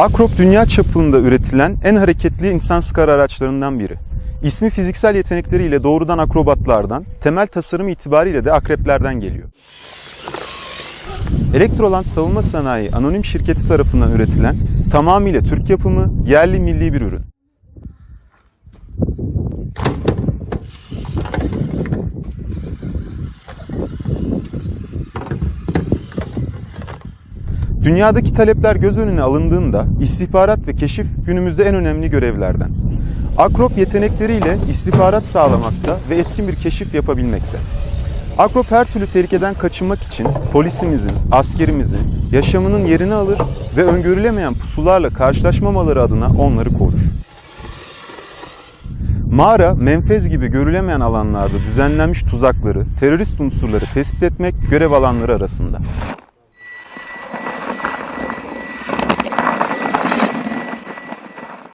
Akrop dünya çapında üretilen en hareketli insan skar araçlarından biri. İsmi fiziksel yetenekleriyle doğrudan akrobatlardan, temel tasarım itibariyle de akreplerden geliyor. Elektroland Savunma Sanayi Anonim Şirketi tarafından üretilen tamamıyla Türk yapımı, yerli milli bir ürün. Dünyadaki talepler göz önüne alındığında istihbarat ve keşif günümüzde en önemli görevlerden. Akrop yetenekleriyle istihbarat sağlamakta ve etkin bir keşif yapabilmekte. Akrop her türlü tehlikeden kaçınmak için polisimizin, askerimizin yaşamının yerini alır ve öngörülemeyen pusularla karşılaşmamaları adına onları korur. Mağara, menfez gibi görülemeyen alanlarda düzenlenmiş tuzakları, terörist unsurları tespit etmek görev alanları arasında.